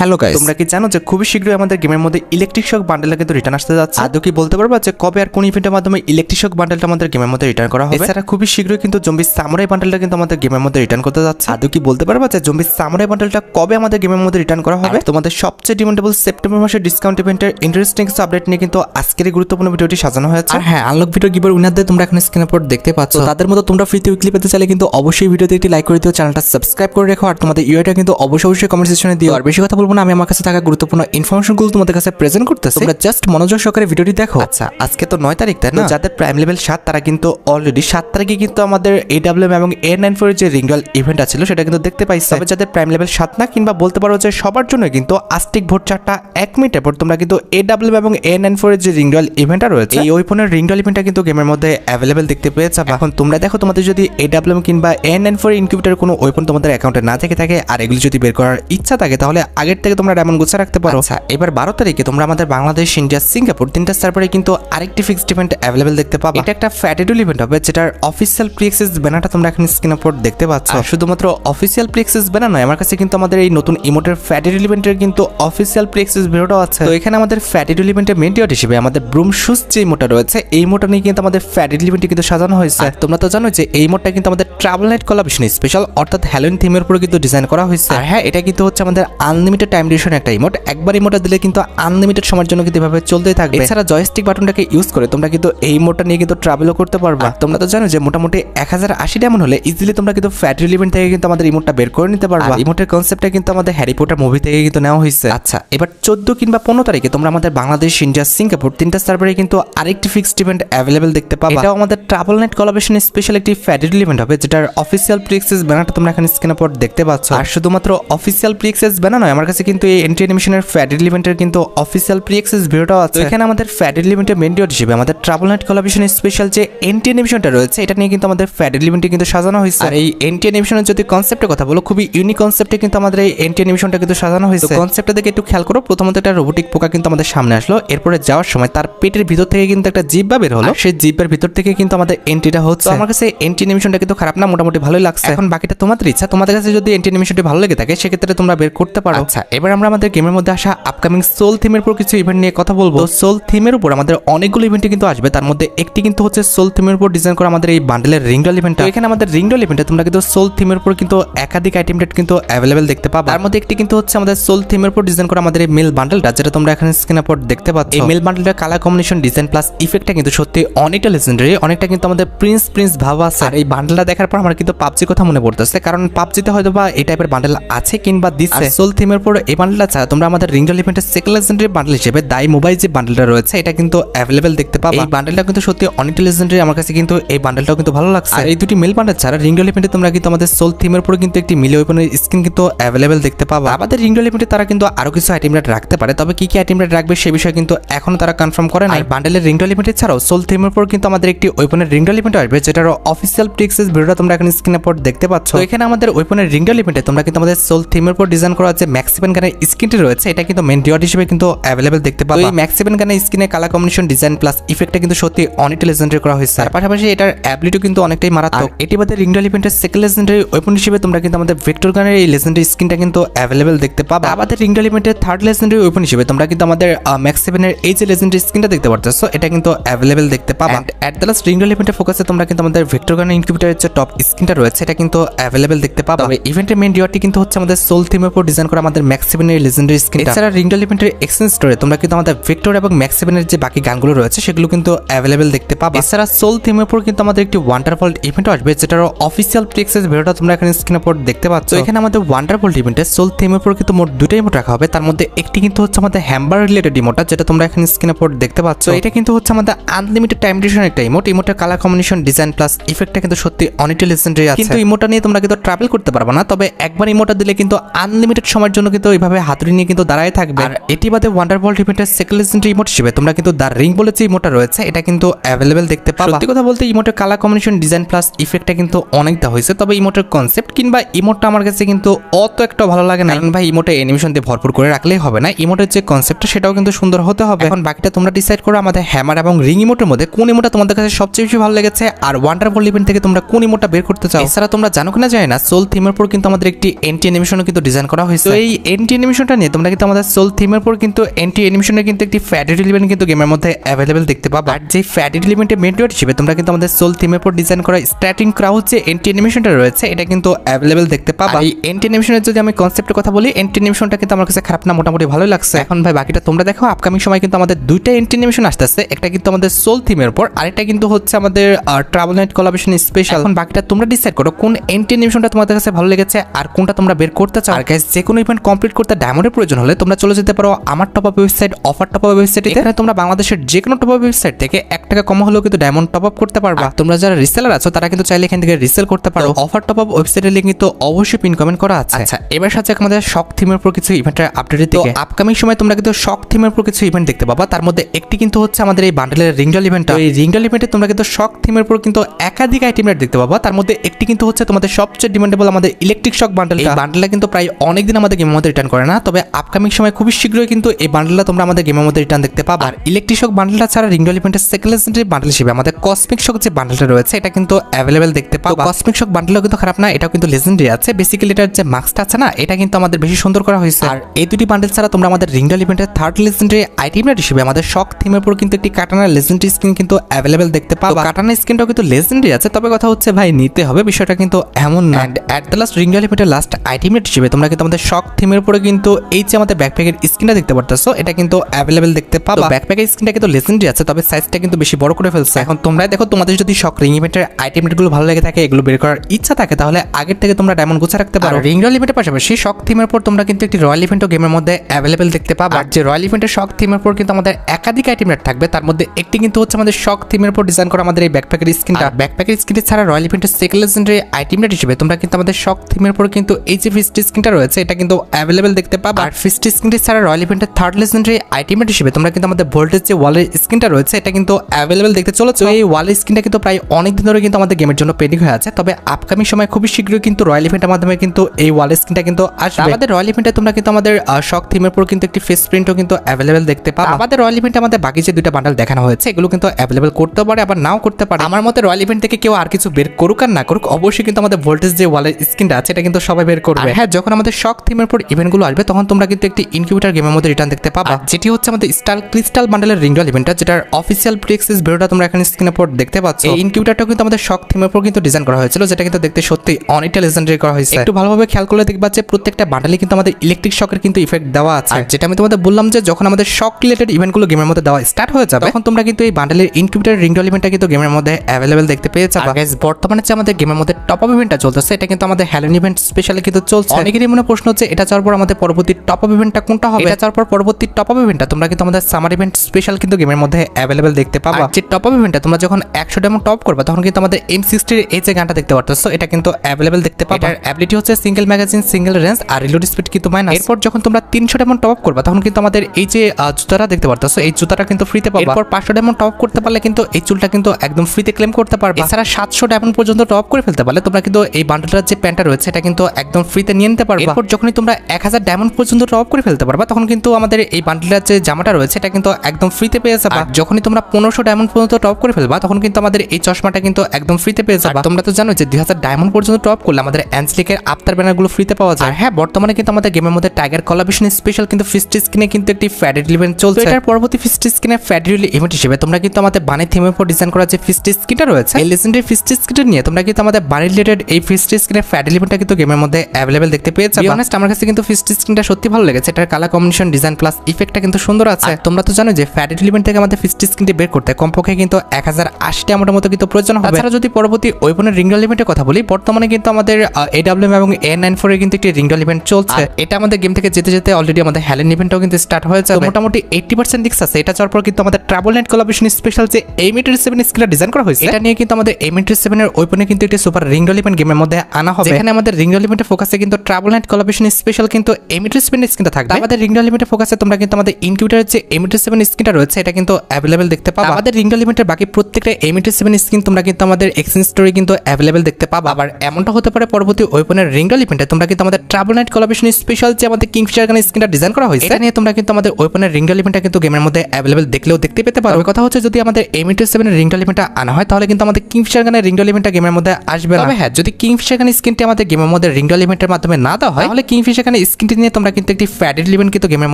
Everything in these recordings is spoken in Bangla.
হ্যালো গাইস তোমরা কি জানো যে খুবই শীঘ্রই আমাদের গেমের মধ্যে ইলেকট্রিক শক বান্ডেলটা কিন্তু রিটার্ন আসতে যাচ্ছে? আদৌ কি বলতে পারবা যে কবে আর কোন ইভেন্টের মাধ্যমে ইলেকট্রিক শক বান্ডেলটা আমাদের গেমের মধ্যে রিটার্ন করা হবে? এছাড়া খুবই শীঘ্রই কিন্তু জম্বি সামুরাই বান্ডেলটা কিন্তু আমাদের গেমের মধ্যে রিটার্ন করতে যাচ্ছে। আদৌ কি বলতে পারবা যে জম্বি সামুরাই বান্ডেলটা কবে আমাদের গেমের মধ্যে রিটার্ন করা হবে? তোমাদের সবচেয়ে ডিমান্ডেবল সেপ্টেম্বর মাসের ডিসকাউন্ট ইভেন্টের ইন্টারেস্টিং কিছু আপডেট নিয়ে কিন্তু আজকের এই গুরুত্বপূর্ণ ভিডিওটি সাজানো হয়েছে। আর হ্যাঁ আনলক ভিডিও গিভার উইনারদের তোমরা এখানে স্ক্রিনের উপর দেখতে পাচ্ছ। তাদের মতো তোমরা ফ্রিতে উইকলি পেতে চাইলে কিন্তু অবশ্যই ভিডিওতে একটি লাইক করে দিও চ্যানেলটা সাবস্ক্রাইব করে রেখো আর তোমাদের ইউআইটা কিন্তু অবশ্যই অবশ্যই কমেন্ট সেকশনে দিও। আর বেশি কথা বলব না আমি আমার কাছে থাকা গুরুত্বপূর্ণ ইনফরমেশনগুলো তোমাদের কাছে প্রেজেন্ট করতেছি। তোমরা জাস্ট মনোযোগ সহকারে ভিডিওটি দেখো। আচ্ছা আজকে তো নয় তারিখ তাই না? যাদের প্রাইম লেভেল সাত তারা কিন্তু অলরেডি সাত তারিখে কিন্তু আমাদের এডাব্লিউএম এবং এ নাইন ফোর যে রিঙ্গল ইভেন্ট ছিল সেটা কিন্তু দেখতে পাইছে। তবে যাদের প্রাইম লেভেল সাত না কিংবা বলতে পারো যে সবার জন্য কিন্তু আস্টিক ভোট চারটা এক মিনিটের পর তোমরা কিন্তু এডাব্লিউএম এবং এ নাইন ফোর যে রিঙ্গল ইভেন্টটা রয়েছে এই ওয়েপনের রিঙ্গল ইভেন্টটা কিন্তু গেমের মধ্যে অ্যাভেলেবেল দেখতে পেয়ে যাবে। এখন তোমরা দেখো তোমাদের যদি এডাব্লিউএম কিংবা এ নাইন ফোর ইনকিউবেটার কোনো ওয়েপন তোমাদের অ্যাকাউন্টে না থেকে থাকে আর এগুলি যদি বের করার ইচ্ছা থাকে তাহলে আগের থেকে তোমরা ডায়মন্ড গুছা রাখতে পারো। আচ্ছা এবার বারো তারিখে তোমরা আমাদের বাংলাদেশ ইন্ডিয়া সিঙ্গাপুর তিনটা সার্ভারে কিন্তু আরেকটি ফিক্সড ইভেন্ট অ্যাভেলেবেল দেখতে পাবে। এটা একটা ফ্যাটেডুল ইভেন্ট হবে যেটার অফিসিয়াল প্রিএক্সেস ব্যানারটা তোমরা এখন স্ক্রিন উপর দেখতে পাচ্ছ। শুধুমাত্র অফিসিয়াল প্রিএক্সেস ব্যানার নয় আমার কাছে কিন্তু আমাদের এই নতুন ইমোটের ফ্যাটেডুল ইভেন্টের কিন্তু অফিসিয়াল প্রিএক্সেস ভিডিওটাও আছে। তো এখানে আমাদের ফ্যাটেডুল ইভেন্টের মেন ডিওট হিসেবে আমাদের ব্রুম শুজ যে ইমোটা রয়েছে এই ইমোটা নিয়ে কিন্তু আমাদের ফ্যাটেডুল ইভেন্টে কিন্তু সাজানো হয়েছে। তোমরা তো জানো যে এই ইমোটটা কিন্তু আমাদের ট্রাভেল নাইট কলাবেশন স্পেশাল অর্থাৎ হ্যালোইন থিমের উপর কিন্তু ডিজাইন করা হয়েছে। আর হ্যাঁ এটা কিন্তু হচ্ছে আমাদের আনলিমিটেড টাইম ডিউরেশন একটা ইমোট একবার ইমোটা দিলে কিন্তু আনলিমিটেড সময়ের জন্য কিন্তু এভাবে চলতেই থাকবে। এছাড়া জয়স্টিক বাটনটাকে ইউজ করে তোমরা কিন্তু এই ইমোটটা নিয়ে কিন্তু ট্রাভেলও করতে পারবা। তোমরা তো জানো যে মোটামুটি এক হাজার আশি ডায়মন্ড হলে ইজিলি তোমরা কিন্তু ফ্যাটি ইভেন্ট থেকে কিন্তু আমাদের ইমোটটা বের করে নিতে পারবা। ইমোটের কনসেপ্টটা কিন্তু আমাদের হ্যারি পটার মুভি থেকে কিন্তু নেওয়া হয়েছে। আচ্ছা এবার চোদ্দ কিংবা পনেরো তারিখে তোমরা আমাদের বাংলাদেশ ইন্ডিয়া সিঙ্গাপুর তিনটা সার্ভারে কিন্তু আরেকটি ফিক্সড ইভেন্ট অ্যাভেলেবেল দেখতে পাবা। এটাও আমাদের ট্রাভেল নাইট কলাবেশন স্পেশাল একটি ফ্যাটেড ইভেন্ট হবে যেটার অফিসিয়াল প্রিক্সেস ব্যানারটা তোমরা এখানে স্ক্রিনের পর দেখতে পাচ্ছ। আর শুধুমাত্র অফিসিয়াল প্রিক্সেস ব্যানার নয় আমার কাছে কিন্তু এই এন্ট্রি অ্যানিমেশনের ফ্যাটেড ইভেন্টের কিন্তু অফিসিয়াল প্রিক্সেস ভিডিওটাও আছে। এখানে আমাদের ফ্যাটেড ইভেন্টের মেন ডিওট হিসেবে আমাদের ট্রাভেল নাইট কলাবেশন স্পেশাল যে এন্ট্রি অ্যানিমেশনটা রয়েছে এটা নিয়ে কিন্তু আমাদের ফ্যাটেড ইভেন্টে কিন্তু সাজানো হয়েছে। আর এই এন্ট্রি অ্যানিমেশনের যদি কনসেপ্টের কথা বলো খুবই ইউনিক কনসেপ্টে কিন্তু আমাদের এই এন্ট্রি অ্যানিমেশনটা কিন্তু সাজানো হয়েছে। কনসেপ্টটা দেখে একটু খেয়াল করো প্রথমত একটা রোবোটিক পোকা কিন্তু আমাদের সামনে আসলো এরপরে যাওয়ার সময় তার পেটের ভিতর থেকে কিন্তু একটা জিব্বা বের হলো। সেই জিব্বার ভিতর থেকে কিন্তু আমাদের এন্ট্রিটা হচ্ছে। আমার কাছে এন্ট্রি অ্যানিমেশনটা কিন্তু খারাপ না মোটামুটি ভালোই লাগছে। এখন বাকিটা তোমাদের ইচ্ছা তোমাদের কাছে যদি এন্ট্রি অ্যানিমেশনটি ভালো লেগে থাকে সেক্ষেত্রে তোমরা বের করতে পারো। আচ্ছা। এবার আমরা আমাদের গেমের মধ্যে আসা আপকামিং সোল থিমের উপর কিছু ইভেন্ট নিয়ে কথা বলব। সোল থিমের উপর আমাদের অনেকগুলো ইভেন্ট কিন্তু আসবে। তার মধ্যে একটি কিন্তু হচ্ছে সোল থিমের উপর ডিজাইন করা আমাদের এই বান্ডেলের রিংডল ইভেন্টটা এখানে আমাদের রিংডল ইভেন্টে তোমরা কিন্তু সোল থিমের উপর কিন্তু একাধিক আইটেম কিন্তু অ্যাভেলেবেল দেখতে পাবো। তার মধ্যে একটি কিন্তু হচ্ছে আমাদের সোল থিমের উপর ডিজাইন করা আমাদের এই মেল বান্ডেলটা যেটা তোমরা এখানে স্ক্রিনের উপর দেখতে পাচ্ছ। এই মেল বান্ডেলটার কালার কম্বিনেশন ডিজাইন প্লাস ইফেক্টটা কিন্তু সত্যি অনেকটা লেজেন্ডারি অনেকটা কিন্তু আমাদের প্রিন্স প্রিন্স ভাব আছে। আর এই বান্ডেলটা দেখার পর আমার কিন্তু পাবজির কথা মনে পড়তেছে, কারণ পাবজিতে হয়তো বা এই টাইপের বান্ডেল আছে কিংবা দিচ্ছে। সোল থিমের উপর এই বান্ডেলটা ছাড়া তোমরা আমাদের রিংডল ইভেন্টের সেকেন্ড লেজেন্ডারি বান্ডেল হিসেবে দাই মোবাইল যে বান্ডেলটা রয়েছে এটা কিন্তু অ্যাভেলেবেল দেখতে পাবো। এই বান্ডেলটা কিন্তু সত্যি অনেকটা লেজেন্ডারি আমার কাছে কিন্তু এই বান্ডেলটাও কিন্তু ভালো লাগছে। আর এই দুটি মেল বান্ডেল ছাড়া রিংডল ইভেন্টে তোমরা কিন্তু আমাদের সোল থিমের উপর কিন্তু একটি মিলে ওয়েপনের স্কিন কিন্তু অ্যাভেলেবেল দেখতে পাবা। আমাদের রিংডল ইভেন্টে তারা কিন্তু আরও কিছু আইটেম রেট রাখতে পারে তবে কি কি আইটেম রেট রাখবে সে বিষয়ে কিন্তু এখনও তারা কনফার্ম করে না বান্ডেলের রিংডল ইভেন্টের ছাড়াও সোল থিমের উপর কিন্তু আমাদের একটি ওয়েপনের রিংডল ইভেন্ট আসবে যেটার অফিসিয়াল প্রিক্সেস ভিডিওটা তোমরা এখন স্ক্রিনের পর দেখতে পাচ্ছ। এখানে আমাদের ওয়েপনের রিংডল ইভেন্টে তোমরা কিন্তু আমাদের সোল থিমের উপর ডিজাইন করা যে ম্যাক্সিমেন গানের স্ক্রিনটি রয়েছে এটা কিন্তু মেন ডিওয়ার হিসেবে কিন্তু অ্যাভেলেবেল দেখতে পাবো। এই ম্যাক্সিমেন গানের স্ক্রিনে কালার কম্বিনেশন ডিজাইন প্লাস ইফেক্টটা কিন্তু সত্যি অনেকটা লেজেন্ডারি করা হয়েছে। আর পাশাপাশি এটার অ্যাবিলিটি কিন্তু অনেকটাই মারাত্মক। এটি বাদে রিংডল ইভেন্টের সেকেন্ড লেজেন্ডারি ওয়েপন হিসেবে তোমরা কিন্তু আমাদের ভেক্টর গানের এই লেজেন্ডারি স্ক্রিনটা কিন্তু অ্যাভেলেবেল দেখতে পাবে। আমাদের রিংডল ইভেন্টের থার্ড লেজেন্ডারি ওয়েপন হিসেবে তোমরা কিন্তু আমাদের ম্যাক্স সেভেনের এই যে লেজেন্ডারি স্ক্রিনটা দেখতে পারতেছো এটা কিন্তু অ্যাভেলেবেল দেখতে পাবে। অ্যাট দ্য লাস্ট রিংডল ইভেন্টের ফোকাসে তোমরা কিন্তু আমাদের ভেক্টর গানের ইনকিউবেটারের যে টপ স্ক্রিনটা রয়েছে এটা কিন্তু অ্যাভেলেবেল দেখতে পাবে। তবে ইভেন্টের মেন ডিওয়ারটি কিন্তু হচ্ছে আমাদের সোল থিমের উপর ডিজাইন করা আমাদের ম্যাক্স সেভেনের লেজেন্ডারি স্ক্রিন এছাড়া রিংডল ইভেন্টের এক্সচেঞ্জ স্টোরে তোমরা কিন্তু আমাদের ভেক্টর এবং ম্যাক্স সেভেনের যে বাকি গানগুলো রয়েছে সেগুলো কিন্তু অ্যাভেলেবেল দেখতে পাবে। এছাড়া সোল থিমের উপর কিন্তু আমাদের একটি ওয়ান্ডারফল ইভেন্ট আসবে যেটার অফিসিয়াল প্রিক্সেস ভিডিওটা তোমরা এখানে স্ক্রিনের উপর দেখতে পাচ্ছ। এখানে আমাদের ওয়ান্ডারফুল ইভেন্টে সোল থিমের উপর কিন্তু মোট দুটাই ইমোট রাখা হবে। তার মধ্যে একটি কিন্তু হচ্ছে আমাদের হ্যাম্বার রিলেটেড ইমোটা যেটা তোমরা এখানে স্ক্রিনের উপর দেখতে পাচ্ছ। এটা কিন্তু হচ্ছে আমাদের আনলিমিটেড টাইম ডিউরেশন একটা ইমোট ইমোটের কালার কম্বিনেশন ডিজাইন প্লাস ইফেক্টটা কিন্তু সত্যি অনেকটা লেজেন্ডারি আছে। কিন্তু ইমোটা নিয়ে তোমরা কিন্তু ট্রাভেল করতে পারবে না তবে একবার ইমোটা দিলে কিন্তু আনলিমিটেড সময়ের জন্য কিন্তু এইভাবে হাতুড়ি নিয়ে কিন্তু দাঁড়ায় থাকবে। আর এটি বাদে ওয়ান্ডারবল ইভেন্টের সেকেন্ড লেজেন্ডারি ইমোট হিসেবে তোমরা কিন্তু দ্য রিং বলে যে ইমোটা রয়েছে এটা কিন্তু অ্যাভেলেবেল দেখতে পাবে। সত্যি কথা বলতে ইমোটের কালার কম্বিনেশন ডিজাইন প্লাস ইফেক্টটা কিন্তু অনেকটা হয়েছে তবে ইমোটের কনসেপ্ট কিংবা ইমোটটা আমার কাছে কিন্তু অত একটা ভালো লাগে না কারণ ভাই ইমোটে অ্যানিমেশন দিয়ে ভরপুর করে রাখলেই হবে না। ইমোটের যে কনসেপ্টটা সেটাও কিন্তু সুন্দর হতে হবে। এখন বাকিটা তোমরা ডিসাইড করো আমাদের হ্যামার এবং রিং ইমোটের মধ্যে কোন ইমোটা তোমাদের কাছে সবচেয়ে বেশি ভালো লেগেছে আর ওয়ান্ডারবল ইভেন্ট থেকে তোমরা কোন ইমোটা বের করতে চাও? এছাড়া তোমরা জানো কিনা জানি না সোল থিমের উপর কিন্তু আমাদের একটি এন্টি অ্যানিমেশনও কিন্তু ডিজাইন করা হয়েছে। তো এই এন্টি অ্যানিমেশনটা নিয়ে তোমরা কিন্তু আমাদের সোল থিমের পর কিন্তু এন্টি অ্যানিমেশনের কিন্তু একটি ফ্যাটেড এলিমেন্ট কিন্তু গেমের মধ্যে অ্যাভেলেবেল দেখতে পাবা। আর যে ফ্যাটেড এলিমেন্টের মেন হিসেবে তোমরা কিন্তু আমাদের সোল থিমের পর ডিজাইন করা স্টার্টিং ক্রাউড যে এন্টি অ্যানিমেশনটা রয়েছে এটা কিন্তু অ্যাভেলেবেল দেখতে পাবা। এই এন্টি অ্যানিমেশনের যদি আমি কনসেপ্টের কথা বলি এন্টি অ্যানিমেশনটা কিন্তু আমার কাছে খারাপ না মোটামুটি ভালোই লাগছে। এখন ভাই বাকিটা তোমরা দেখো আপকামিং সময় কিন্তু আমাদের দুইটা এন্টি অ্যানিমেশন আসতেছে একটা কিন্তু আমাদের সোল থিমের উপর আরেকটা কিন্তু হচ্ছে আমাদের ট্রাভেল নাইট কোলাবেশন স্পেশাল এখন বাকিটা তোমরা ডিসাইড করো কোন এন্টি অ্যানিমেশনটা তোমাদের কাছে ভালো লেগেছে আর কোনটা তোমরা বের করতে চাও। আর গাইস যে কোনো ইভেন্ট কমপ্লিট করতে ডায়মন্ডের প্রয়োজন হলে তোমরা চলে যেতে পারো আমার top up website offer top up website এখানে তোমরা বাংলাদেশের যে কোনো টপ আপ ওয়েবসাইট থেকে এক টাকা কম হলেও কিন্তু ডায়মন্ড টপ আপ করতে পারবা। তোমরা যারা রিসেলার আছো তারা কিন্তু চাইলে এখান থেকে রিসেল করতে পারো। অফার টপ আপ ওয়েবসাইটের লিঙ্ক কিন্তু অবশ্যই পিন কমেন্ট করা আছে। আচ্ছা এবার সাথে আমাদের শক থিমের উপর কিছু ইভেন্টের আপডেটের দিকে। আপকামিং সময় তোমরা কিন্তু শক থিমের উপর কিছু ইভেন্ট দেখতে পাবা। তার মধ্যে একটি কিন্তু হচ্ছে আমাদের এই বান্ডেলের রিংডল ইভেন্টটা এই রিংডল ইভেন্টে তোমরা কিন্তু শক থিমের উপর কিন্তু একাধিক আইটেম দেখতে পাবা। তার মধ্যে একটি কিন্তু হচ্ছে তোমাদের সবচেয়ে ডিমান্ডেবল আমাদের ইলেকট্রিক শক বান্ডেল এই বান্ডেলটা কিন্তু প্রায় অনেক দিন আমাদের গেমের মধ্যে রিটার্ন করে না, তবে আপকামিং সময় খুবই শীঘ্রই কিন্তু এই বান্ডেলটা তোমরা আমাদের গেমের মধ্যে রিটার্ন দেখতে পাবা। আর ইলেকট্রিক শক বান্ডেলটা ছাড়া রিংডল ইভেন্টের সেকেন্ড লেজেন্ডারি বান্ডেল হিসেবে আমাদের কসমিক শক যে বান্ডেলটা রয়েছে, এটা কিন্তু অ্যাভেলেবেল দেখতে পাবা। কসমিক শক বান্ডেলও কিন্তু খারাপ না, এটাও কিন্তু লেজেন্ডারি আছে। বেসিক্যালি এটার যে মার্কসটা আছে না, এটা কিন্তু আমাদের বেশি সুন্দর করা হয়েছে। আর এই দুটি বান্ডেল ছাড়া তোমরা আমাদের রিংডল ইভেন্টের থার্ড লেজেন্ডারি আইটেমটা হিসেবে আমাদের শক থিমের উপর কিন্তু একটি কাটানা লেজেন্ডারি স্কিন কিন্তু অ্যাভেলেবেল দেখতে পাবা। কাটানা স্কিনটাও কিন্তু লেজেন্ডারি আছে, তবে কথা হচ্ছে ভাই, নিতে হবে, বিষয়টা কিন্তু এমন না। অ্যাট দ্য লাস্ট রিংডল ইভেন্টের লাস্ট আইটেমেট হিসেবে তোমরা কিন্তু আমাদের শক থিমের উপরে কিন্তু এই যে আমাদের ব্যাকপ্যাকের স্কিনটা দেখতে পারতেছো এটা কিন্তু অ্যাভেলেবেল দেখতে পাবা। ব্যাকপ্যাকের স্কিনটা কিন্তু লেজেন্ডারি আছে তবে সাইজটা কিন্তু বেশি বড় করে ফেলছে। এখন তোমরা দেখো তোমাদের যদি শক রিং ইভেন্টের আইটেমগুলো ভালো লেগে থাকে এগুলো বের করার ইচ্ছা থাকে তাহলে আগের থেকে তোমরা ডায়মন্ড গুছা রাখতে পারো। রিং রয়্যাল ইভেন্টের পাশাপাশি শক থিমের উপর তোমরা কিন্তু একটি রয়্যাল ইভেন্টও গেমের মধ্যে অ্যাভেলেবেল দেখতে পাবো। আর যে রয়্যাল ইভেন্টের শক থিমের উপর কিন্তু আমাদের একাধিক আইটেম থাকবে তার মধ্যে একটি কিন্তু হচ্ছে আমাদের শক থিমের উপর ডিজাইন করা আমাদের এই ব্যাকপ্যাকের স্কিনটা ব্যাকপ্যাকের স্কিনটা ছাড়া রয়্যাল ইভেন্টের সেকেন্ড লেজেন্ডারি আইটেম হিসেবে তোমরা কিন্তু আমাদের শক থিমের উপর কিন্তু এই যে ফিস্টি স্কিনটা রয়েছে এটা কিন্তু অ্যাভেলেবেল দেখতে পাবা। আর ফিস্টি স্কিনটি ছাড়া রয়্যাল ইভেন্টের থার্ড লেজেন্ডারি আইটেম হিসেবে তোমরা কিন্তু আমাদের ভোল্টেজ যে ওয়ালের স্ক্রিনটা রয়েছে এটা কিন্তু অ্যাভেলেবেল দেখতে চলেছে। এই ওয়ালের স্ক্রিনটা কিন্তু প্রায় অনেক দিন ধরে কিন্তু আমাদের গেমের জন্য পেন্ডিং হয়ে আছে। তবে আপকামিং সময় খুবই শীঘ্রই কিন্তু রয়্যাল ইভেন্টের মাধ্যমে কিন্তু এই ওয়ালের স্ক্রিনটা কিন্তু আসবে। আমাদের রয়্যাল ইভেন্টে তোমরা কিন্তু আমাদের শক থিমের উপর কিন্তু একটি ফেস প্রিন্টও কিন্তু অ্যাভেলেবেল দেখতে পাবা। আমাদের রয়্যাল ইভেন্টে আমাদের বাকি যে দুইটা বান্ডাল দেখানো হয়েছে এগুলো কিন্তু অ্যাভেলেবেল করতে পারে আবার নাও করতে পারে। আমার মতে রয়্যাল ইভেন্ট থেকে কেউ আর কিছু বের করুক আর না করুক অবশ্যই কিন্তু আমাদের ভোল্টেজ যে ওয়ালের স্ক্রিনটা আছে এটা কিন্তু সবাই বের করবে। হ্যাঁ যখন আমাদের শক থিমের উপর ইভেন্টগুলো আসবে তখন তোমরা কিন্তু একটি ইনকিউবেটার গেমের মধ্যে রিটার্ন দেখতে পাবা। যেটি হচ্ছে আমাদের স্টার ক্রিস্টাল বান্ডেলের রিংডল ইভেন্টটা যেটার অফিসিয়াল প্রিক্সিস ভিডিওটা তোমরা এখানে স্ক্রিনের উপর দেখতে পাচ্ছ। এই ইনকিউবেটারটা কিন্তু আমাদের শক থিমের উপর কিন্তু ডিজাইন করা হয়েছিল যেটা কিন্তু দেখতে সত্যি অনেকটা লেজেন্ডারি করা হয়েছে। একটু ভালোভাবে খেয়াল করলে দেখবা যে প্রত্যেকটা বান্ডালে কিন্তু আমাদের ইলেকট্রিক শকের কিন্তু ইফেক্ট দেওয়া আছে। আর যেটা আমি তোমাদের বললাম যে যখন আমাদের শক রিলেটেড ইভেন্টগুলো গেমের মধ্যে দেওয়া স্টার্ট হয়ে যাবে তখন তোমরা কিন্তু এই বান্ডালের ইনকিউবেটার রিংডল ইভেন্টটা কিন্তু গেমের মধ্যে অ্যাভেলেবেল দেখতে পেয়ে যাবে। বর্তমানে যে আমাদের গেমের মধ্যে টপ আপ ইভেন্টটা চলতেছে এটা কিন্তু আমাদের হ্যালেন ইভেন্ট স্পেশালি কিন্তু চলছে। অনেকেরই মনে প্রশ্ন হচ্ছে এটা যাওয়ার পর আমাদের পরবর্তী টপ আপ ইভেন্টটা কোনটা হবে? এটা যাওয়ার পর পরবর্তী টপ আপ ইভেন্টটা তোমরা কিন্তু আমাদের সামার ইভেন্ট স্পেশাল কিন্তু গেমের মধ্যে অ্যাভেলেবেল দেখতে পাবা। যে টপ আপ ইভেন্টটা তোমরা যখন একশো ডেমন টপ করবে তখন কিন্তু আমাদের এম সিক্সটির এই যে গানটা দেখতে পারতেছো এটা কিন্তু অ্যাভেলেবেল দেখতে পাবা। এটার অ্যাবিলিটি হচ্ছে সিঙ্গেল ম্যাগাজিন সিঙ্গেল রেঞ্জ আর রিলোড স্পিড কিন্তু মাইনাস এরপর যখন তোমরা তিনশো ডেমন টপ করবে তখন কিন্তু আমাদের এই যে জুতাটা দেখতে পারতেছো এই জুতাটা কিন্তু ফ্রিতে পাবা। এরপর পাঁচশো ডেমন টপ করতে পারলে কিন্তু এই চুলটা কিন্তু একদম ফ্রিতে ক্লেম করতে পারবে। এছাড়া সাতশো ডেমন পর্যন্ত টপ করে ফেলতে পারলে তোমরা কিন্তু এই বান্ডেলটার যে প্যান্টটা রয়েছে এটা কিন্তু একদম ফ্রিতে নিয়ে নিতে পারবে। এরপর যখনই তোমরা এক হাজার ডায়মন্ড পর্যন্ত টপ করে ফেলতে পারবা তখন কিন্তু আমাদের এই বান্ডেলটার যে জামাটা রয়েছে এটা কিন্তু একদম ফ্রিতে পেয়ে যাবা। যখনই তোমরা পনেরোশো ডায়মন্ড পর্যন্ত টপ করে ফেলবা তখন কিন্তু আমাদের এই চশমাটা কিন্তু একদম ফ্রিতে পেয়ে যাবা। তোমরা তো জানো যে দুই হাজার ডায়মন্ড পর্যন্ত টপ করলে আমাদের অ্যান্সলিকের আফতার ব্যানারগুলো ফ্রিতে পাওয়া যায়। হ্যাঁ বর্তমানে কিন্তু আমাদের গেমের মধ্যে টাইগার কলাবিশন স্পেশাল কিন্তু ফিস্টি স্কিনে কিন্তু একটি ফ্যাডেড ইভেন্ট চলছে। এটার পরবর্তী ফিস্টি স্কিনে ফ্যাডেড ইভেন্ট হিসেবে তোমরা কিন্তু আমাদের বানি থিমের উপর ডিজাইন করা যে ফিস্টি স্কিনটা রয়েছে এই লেজেন্ডারি ফিস্টি স্কিনটা নিয়ে তোমরা কিন্তু আমাদের বানি রিলেটেড এই ফিস্টি স্কিনের ফ্যাডেড ইভেন্টটা কিন্তু গেমের মধ্যে অ্যাভেলেবেল দেখতে পেয়ে যাবে। আমার কাছে কিন্তু ফিস্টি স্কিনটা সত্যি ভালো লেগেছে। এটার কালার কম্বিনেশন ডিজাইন প্লাস ইফেক্টটা কিন্তু সুন্দর আছে। তোমরা তো জানো যে ফ্যাডেড ইভেন্ট থেকে আমাদের ফিস্টি স্কিনটি বের করতে কমপক্ষে কিন্তু এক হাজার আশিটা আমার মতো কিন্তু প্রয়োজন হবে। তাছাড়া যদি পরবর্তী ওয়েপনের রিংডল ইভেন্টের কথা বলি বর্তমানে কিন্তু আমাদের এডাব্লিউএম এবং এ নাইন ফোর কিন্তু একটি রিংডল ইভেন্ট চলছে। এটা আমাদের গেম থেকে যেতে যেতে অলরেডি আমাদের হ্যালেন ইভেন্টও কিন্তু স্টার্ট হয়েছে মোটামুটি এইটি পার্সেন্ট দিকস আছে। এটা যাওয়ার পর কিন্তু আমাদের ট্রাভেল নাইট কোলাবরেশন স্পেশাল যে এমিটার সেভেন স্কিলটা ডিজাইন করা হয়েছে এটা নিয়ে কিন্তু আমাদের এমিটার সেভেনের ওয়েপনে কিন্তু একটি সুপার রিংডল ইভেন্ট গেমের মধ্যে আনা হবে। এখানে আমাদের রিংডল ইভেন্টের ফোকাসে কিন্তু ট্রাভেল নাইট কোলাবরেশন স্পেশাল কিন্তু এমিটার সেভেন স্কিনটা থাকবে। আমাদের রিংডল ইভেন্টের ফোকাসে তোমরা কিন্তু আমাদের ইনকিউটারের যে এমিটার সেভেন স্কিনটা রয়েছে এটা কিন্তু অ্যাভেলেবেল দেখতে পাবা। আমাদের রিংডল ইভেন্টের বাকি প্রত্যেকটা এমিটার সেভেন স্কিন তোমরা কিন্তু আমাদের এক্সচেঞ্জ স্টোরি কিন্তু অ্যাভেলেবেল দেখতে পাবা। আবার এমনটা হতে পারে পরবর্তী ওয়েপনের রিংডল ইভেন্টে তোমরা কিন্তু আমাদের ট্রাভেল নাইট কোলাবরেশন স্পেশাল যে আমাদের কিং কিংফিশার গানের স্কিনটা ডিজাইন করা হয়েছে এটা নিয়ে তোমরা কিন্তু আমাদের ওয়েপনের রিংডল লিমিটটা কিন্তু গেমের মধ্যে অ্যাভেলেবেল দেখলেও দেখতে পেতে পারো। কথা হচ্ছে যদি আমাদের এমিটার সেভেনের রিংডল ইভেন্টটা আনা হয় তাহলে কিন্তু আমাদের কিংফিশার গানের রিংডল ইভেন্টটা গেমের মধ্যে আসবে না। তবে হ্যাঁ যদি কিং কিংফিশার গানের স্কিনটি আমাদের গেমের মধ্যে রিংডল লিমিটের মাধ্যমে না দেওয়া হয় তাহলে কিং কিংফিশার গানের স্ক্রিনটি নিয়ে তোমরা কিন্তু একটি ফ্যাডেড লিমিট কিন্তু গেমের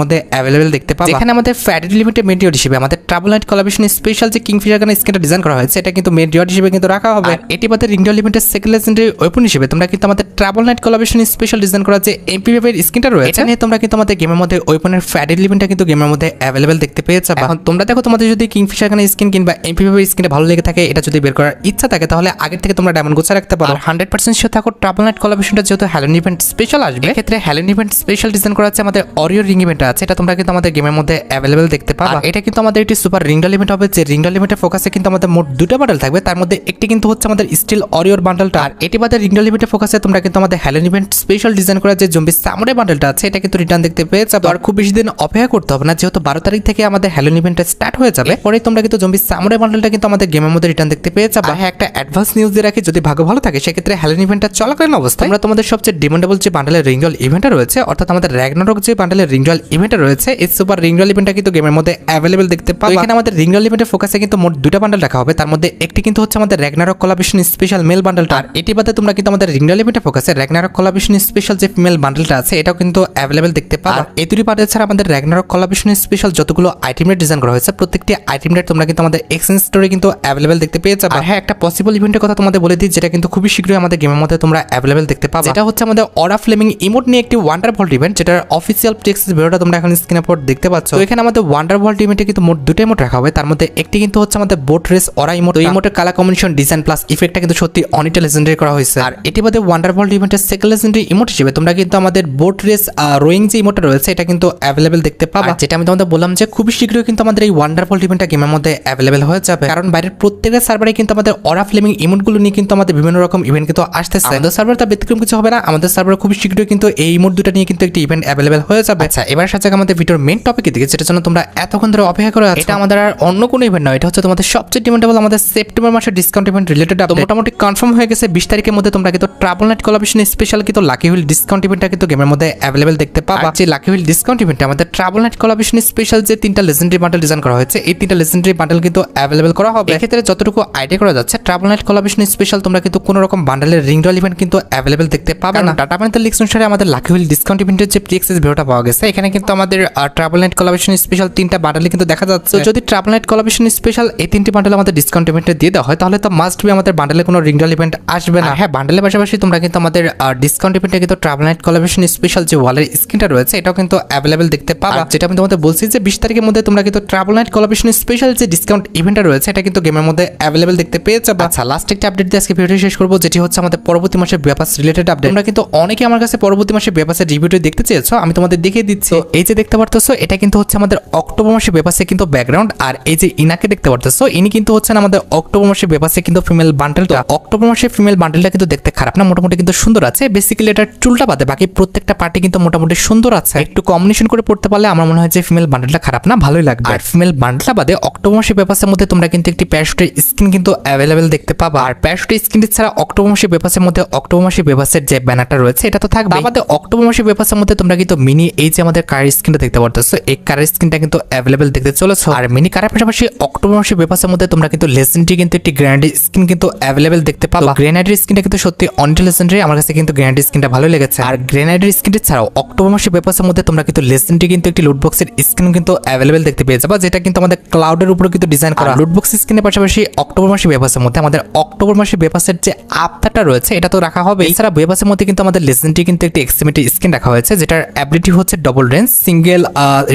মধ্যে অ্যাভেলেবেল দেখতে পাবে। এখানে আমাদের ফ্যাডেড লিমিটের মেন হিসেবে আমাদের ট্রাভেল নাইট কলাবেশন স্পেশাল যে কিংফিশার গানের স্ক্রিনটা ডিজাইন করা হয়েছে এটা কিন্তু মেন হিসেবে কিন্তু রাখা হবে। আর এটি বাদে রিং লিমিটের সেকেন্ড লেজেন্ডারি ওয়েপন হিসেবে তোমরা কিন্তু আমাদের travel night collaboration special design করা যে এমপি এর স্ক্রিনটা রয়েছে এটা নিয়ে তোমরা কিন্তু আমাদের গেমের মধ্যে ওয়েপনের ফ্যাডেড লিমিটটা কিন্তু গেমের মধ্যে অ্যাভেলেবেল দেখতে পেয়েছ এখন তোমরা দেখো তোমাদের যদি কিংফিশার গানের স্কিন কিংবা এমপি স্ক্রিনটা ভালো লেগে থাকে এটা যদি বের করার ইচ্ছা থাকে তাহলে আগের থেকে তোমরা ডায়মন্ড গোছা রাখতে পারো। হান্ড্রেড পার্সেন্ট শিওর থাকো ট্রাভেল নাইট কলাবেশনটা যেহেতু হ্যালোন ইভেন্ট স্পেশাল আসবে এক্ষেত্রে হ্যালোন ইভেন্ট স্পেশাল ডিজাইন করা আছে আমাদের অরিও রিং ইভেন্ট আছে এটা তোমরা কিন্তু আমাদের গেমের মধ্যে অ্যাভেলেবেল দেখতে পাবা। এটা কিন্তু আমাদের একটি সুপার রিংডল ইভেন্ট হবে যে রিংডল ইভেন্টের ফোকাসে কিন্তু আমাদের মোট দুটো বান্ডেল থাকবে। তার মধ্যে একটি কিন্তু হচ্ছে আমাদের স্টিল অরিওর বান্ডেলটা আর এটি বাদে রিংডল ইভেন্টের ফোকাসে তোমরা কিন্তু আমাদের হ্যালোন ইভেন্ট স্পেশাল ডিজাইন করা যে জম্বি সামরে বান্ডেলটা আছে এটা কিন্তু রিটার্ন দেখতে পেয়ে যাবে। আর খুব বেশি দিন অপেক্ষা করতে হবে না যেহেতু বারো তারিখ থেকে আমাদের হ্যালোন ইভেন্টটা স্টার্ট হয়ে যাবে পরে তোমরা কিন্তু জম্বি সামরে বান্ডেলটা কিন্তু আমাদের গেমের মধ্যে রিটার্ন দেখতে পেয়ে যাবে। হ্যাঁ একটা অ্যাডভান্স নিউজ দিয়ে রাখি যদি ভাগ্য ভালো থাকে সেক্ষেত্রে হ্যালোন ইভেন্টটা চলাকালীন অবস্থা আমরা তোমাদের সবচেয়ে ডিমান্ডেবল যে বান্ডেলের রিংডল ইভেন্টটা রয়েছে অর্থাৎ আমাদের র্যাগনারক যে বান্ডেলের রিংডল ইভেন্টটা রয়েছে এই সুপার রিংডল ইভেন্টটা কিন্তু গেমের মধ্যে অ্যাভেলেবল দেখতে পাবো এখানে আমাদের রিংডল ইভেন্টের ফোকাসে কিন্তু মোট দুটো বান্ডেল রাখা হবে। তার মধ্যে একটি কিন্তু হচ্ছে আমাদের র্যাগনারক কলাবিশন স্পেশাল মেল বান্ডেলটা আর এটি বাদে তোমরা কিন্তু আমাদের রিংডল ইভেন্টের ফোকাসে র্যাগনারক কলাবিশন স্পেশাল যে ফিমেল বান্ডেলটা আছে এটাও কিন্তু অ্যাভেলেবল দেখতে পাবো। আর এই দুটি বান্ডেল ছাড়া আমাদের র্যাগনারক কলাবিশন স্পেশাল যতগুলো আইটেমের ডিজাইন করা হয়েছে প্রত্যেকটি আইটেমের তোমরা কিন্তু আমাদের এক্সচেঞ্জ স্টোরে কিন্তু অ্যাভেলেবল দেখতে পেয়ে যাবে। হ্যাঁ একটা পসিবল ইভেন্টের কথা তোমাদের বলে দিই যেটা কিন্তু খুবই শীঘ্রই আমাদের গেমের মধ্যে তোমরা অ্যাভেলেবল দেখতে পাবে। এটা হচ্ছে আমাদের অরা ফ্লেমিং ইমোট নিয়ে একটি ওয়ান্ডার ভল্ট ইভেন্ট যেটার অফিসিয়াল টেক্সট ভিডিওটা তোমরা এখন স্ক্রিনে পর দেখতে পাচ্ছ। তো এখানে আমাদের ওয়ান্ডার ভল্ট ইভেন্টে কিন্তু মোট দুটো ইমোট রাখা হবে তার মধ্যে একটি কিন্তু হচ্ছে আমাদের বোট রেস অরা ইমোট এই ইমোটের কালার কম্বিনেশন ডিজাইন প্লাস ইফেক্টটা কিন্তু সত্যি অনেকটা লেজেন্ডারি করা হয়েছে। আর এটি বাদে ওয়ান্ডার ভল্ট ইভেন্টের সেকেন্ড লেজেন্ডারি ইমোট হিসেবে তোমরা কিন্তু আমাদের বোট রেস রোয়িং যে ইমোটটা রয়েছে এটা কিন্তু অ্যাভেলেবেল দেখতে পাবা। যেটা আমি তোমাদের বললাম যে খুবই শীঘ্রই কিন্তু আমাদের এই ওয়ান্ডার ভল্ট ইভেন্টটা গেমের মধ্যে অ্যাভেলেবেল হয়ে যাবে। কারণ বাইরের প্রত্যেকটা সার্ভারে কিন্তু আমাদের অরা ফ্লেমিং ইমোটগুলো নিয়ে কিন্তু আমাদের বিভিন্ন রকম ইভেন্ট কিন্তু আসতেছে। আমাদের সার্ভার তা ব্যতিক্রম কিছু হবে না। আমাদের সার্ভারে খুব শীঘ্রই কিন্তু এই ইমোট দুটো নিয়ে কিন্তু একটি ইভেন্ট অ্যাভেলেবেল হয়ে যাবে। আচ্ছা এবার সাথে আমাদের ভিডিওর মেন টপিকের দিকে যেটার জন্য তোমরা এতক্ষণ ধরে অপেক্ষা করে আছো। এটা আমাদের আর অন্য কোনো ইভেন্ট নয় এটা হচ্ছে তোমাদের সবচেয়ে ডিমান্ডেবল আমাদের সেপ্টেম্বর মাসের ডিসকাউন্ট ইভেন্ট রিলেটেড মোটামুটি কনফার্ম হয়ে গেছে বিশ তারিখের মধ্যে তোমরা কিন্তু ট্রাভেল নাইট কলাবেশন স্পেশাল কিন্তু লাকি হুইল ডিসকাউন্ট ইভেন্টটা কিন্তু গেমের মধ্যে অ্যাভেলেবেল দেখতে পাবা। যে লাকি হুইল ডিসকাউন্ট ইভেন্টে আমাদের ট্রাভেল নাইট কলাবেশন স্পেশাল যে তিনটা লেজেন্ডারি বান্ডেল ডিজাইন করা হয়েছে এই তিনটা লেজেন্ডারি বান্ডেল কিন্তু অ্যাভেলেবেল করা হবে। এক্ষেত্রে যতটুকু আইডিয়া করা যাচ্ছে ট্রাভেল নাইট কলাবেশন স্পেশাল তোমরা কিন্তু কোনো রকম বান্ডেলের রিং রল ইভেন্ট কিন্তু অ্যাভেলেবেল দেখতে পাবে না। ডাটা পানিতে লিক্স অনুসারে আমাদের লাকি হুইল ডিসকাউন্ট ইভেন্টের যে প্রিএক্সেস ভিডিওটা পাওয়া গেছে এখানে কিন্তু আমাদের ট্রাভেল নাইট কলাবেশন স্পেশাল তিনটা বান্ডেল কিন্তু দেখা যাচ্ছে। যদি ট্রাভেল নাইট কলাবেশন স্পেশাল এই তিনটি বান্ডেল আমাদের ডিসকাউন্ট ইভেন্টে দিয়ে দেওয়া হয় তাহলে তো মাস্ট বি আমাদের বান্ডেলে কোনো রিং রল ইভেন্ট আসবে না। হ্যাঁ বান্ডেলের পাশাপাশি তোমরা কিন্তু আমাদের ডিসকাউন্ট ইভেন্টে কিন্তু ট্রাভেল নাইট কলাবেশন স্পেশাল যে ওয়ালের স্ক্রিনটা রয়েছে এটাও কিন্তু অ্যাভেলেবেল দেখতে পাবা। যেটা আমি তোমাদের বলছি যে বিশ তারিখের মধ্যে তোমরা কিন্তু ট্রাভেল নাইট কলাবেশন স্পেশাল যে ডিসকাউন্ট ইভেন্টটা রয়েছে এটা কিন্তু গেমের মধ্যে অ্যাভেলেবেল দেখতে পেয়ে যাবে। আচ্ছা লাস্ট একটা আপডেট দিয়ে আজকে ভিডিও শেষ করব যেটি হচ্ছে আমাদের পরবর্তী মাসের ব্যাপার রিলেটেড আপডেট তোমরা কিন্তু অনেকে আমার কাছে পরবর্তী মাসে ব্যাপাসের রিভিউটি দেখতে চেয়েছো? আমি তোমাদের দেখিয়ে দিচ্ছি। এই যে দেখতে পারতেছো এটা কিন্তু হচ্ছে আমাদের অক্টোবর মাসে বেপাসে কিন্তু ব্যাকগ্রাউন্ড আর এই যে ইনাকে দেখতে পারতেছো ইনি কিন্তু হচ্ছেন আমাদের অক্টোবর মাসে বেপাসে কিন্তু ফিমেল বান্ডেলটা অক্টোবর মাসে ফিমেল বান্ডেলটা কিন্তু দেখতে খারাপ না মোটামুটি কিন্তু সুন্দর আছে। বেসিক্যালি এটা চুলটা বাদে বাকি প্রত্যেকটা পার্টি কিন্তু মোটামুটি সুন্দর আছে। একটু কম্বিনেশন করে পড়তে পারলে আমার মনে হয় যে ফিমেল বান্ডেলটা খারাপ না ভালোই লাগবে। আর ফিমেল বান্ডেলটা বাদে অক্টোবর মাসে বেপাসের মধ্যে তোমরা কিন্তু একটি প্যারাশুটের স্কিন কিন্তু অ্যাভেলেবেল দেখতে পাবা। আর প্যারাশুটের স্কিন ছাড়া অক্টোবর মাসে বেপাসের মধ্যে অক্টোবর মাসে ব্যাপাসের যে ব্যানারটা রয়েছে এটা তো থাকবে আমাদের অক্টোবর মাসে ব্যাপাসের মধ্যে তোমরা কিন্তু মিনি এই যে আমাদের কার স্কিনটা দেখতে পারতেছো এই কার স্কিনটা কিন্তু অ্যাভেলেবেল দেখতে চলেছো। আর মিনি কারের পাশাপাশি অক্টোবর মাসে ব্যাপাসের মধ্যে তোমরা কিন্তু লেজেন্ডারি কিন্তু একটি গ্র্যান্ডি স্কিন কিন্তু অ্যাভেলেবেল দেখতে পাবা। গ্রেনাইডের স্কিনটা কিন্তু সত্যি অনেক লেজেন্ডারি আমার কাছে কিন্তু গ্রেনাইডের স্কিনটা ভালো লেগেছে। আর গ্রেনাইডের স্কিনটি ছাড়াও অক্টোবর মাসে ব্যাপাসের মধ্যে তোমরা কিন্তু লেজেন্ডারি কিন্তু একটি লুটবক্সের স্ক্রিন কিন্তু অ্যাভেলেবেল দেখতে পেয়ে যাবা যেটা কিন্তু আমাদের ক্লাউডের উপরে কিন্তু ডিজাইন করা। লুটবক্স স্কিনের পাশাপাশি অক্টোবর মাসে ব্যাপাসের মধ্যে আমাদের অক্টোবর মাসে ব্যাপাসের যে আফতারটা রয়েছে এটা তো রাখা হবে এছাড়া ব্যাপাসের মধ্যে কিন্তু আমাদের লেজেন্ডারি কিন্তু একটি এক্সট্রিমিটি স্কিন রাখা হয়েছে, যেটার অ্যাবিলিটি হচ্ছে double range single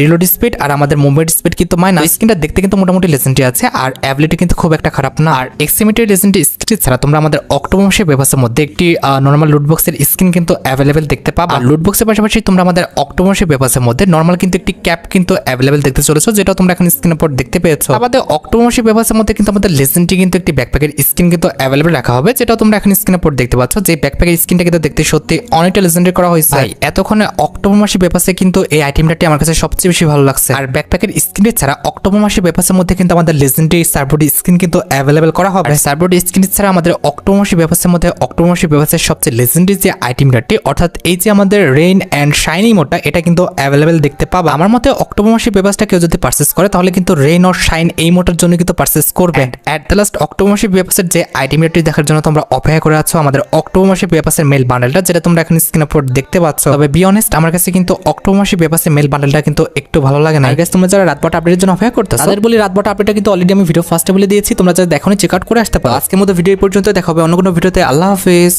reload speed আর আমাদের মুভমেন্ট স্পিড কিন্তু মাইনাস স্কিনটা দেখতে কিন্তু মোটামুটি লেজেন্ডারি আছে আর অ্যাবিলিটি কিন্তু খুব একটা খারাপ না। আর এক্সট্রিমিটি লেজেন্ডারি স্কিন ছাড়া তোমরা আমাদের অক্টোবর মাসে ব্যাপাসের মধ্যে একটি নর্মাল লুটবক্সের স্কিন কিন্তু অ্যাভেলেবেল দেখতে পাবা। আর লুটবক্সের পাশাপাশি তোমরা আমাদের অক্টোবর মাসে ব্যাপাসের মধ্যে নর্মাল কিন্তু একটি ক্যাপ কিন্তু অ্যাভেলেবেল দেখতে চলেছো, যেটা তোমরা এখন স্ক্রিনের পর দেখতে পেয়েছ। আমাদের অক্টোবর মাসে ব্যাপাসের মধ্যে কিন্তু আমাদের লেজেন্ডারি কিন্তু একটি ব্যাকপ্যাকের স্কিন কিন্তু অ্যাভেলেবেল রাখা হবে যেটা তোমরা এখন স্ক্রিনের পর দেখতে পাচ্ছ। যে ব্যাকপ্যাকের স্কিনটা কিন্তু দেখতে সত্যি অনেকটা লেজেন্ডারি করা হয়েছে। এতক্ষণে অক্টোবর মাসে ব্যাপাসে কিন্তু এই আইটেমটাটি আমার কাছে সবচেয়ে বেশি ভালো লাগছে। আর ব্যাকপ্যাকের স্কিনের ছাড়া অক্টোবর মাসে ব্যাপাসের মধ্যে কিন্তু আমাদের লেজেন্ডারি সার্বোর্ড স্ক্রিন কিন্তু অ্যাভেলেবল করা হবে। সার্বোর্ড স্কিন ছাড়া আমাদের অক্টোবর মাসে ব্যাপাসের মধ্যে অক্টোবর মাসে ব্যাপাসের সবচেয়ে লেজেন্ডারি যে আইটেমটাটি অর্থাৎ এই যে আমাদের রেইন অ্যান্ড শাইনি মোডটা এটা কিন্তু অ্যাভেলেবল দেখতে পাবা। আমার মতে অক্টোবর মাসে ব্যাপাসটা কেউ যদি পারচেস করে তাহলে কিন্তু রেইন অর শাইন এই মোটার জন্য কিন্তু পারচেস করবে। অ্যাট দ্য লাস্ট অক্টোবর মাসে ব্যাপাসের যে আইটেমটি দেখার জন্য তোমরা অপেক্ষা করে আছো আমাদের অক্টোবর মাসে ব্যাপাসের মেল বান্ডেলটা যেটা তোমরা এখন স্ক্রিনের উপর দেখতে পাচ্ছ। পাচ্ছ। তবে বি অনেস্ট আমার কাছে কিন্তু অক্টোবর মাসে বেপাসে মেল বান্ডেলটা কিন্তু একটু ভালো লাগে না। গাইস তোমরা যারা রাতবাট আপডেটের জন্য অপেক্ষা করতেছো তাদের বলি রাতবাট আপডেটটা কিন্তু অলরেডি আমি ভিডিও ফার্স্টে বলে দিয়েছি তোমরা যারা দেখো চেক আউট করে আসতে পারো। আজকের মতো ভিডিও পর্যন্ত দেখা হবে অন্য কোনো ভিডিওতে আল্লাহ হাফেজ।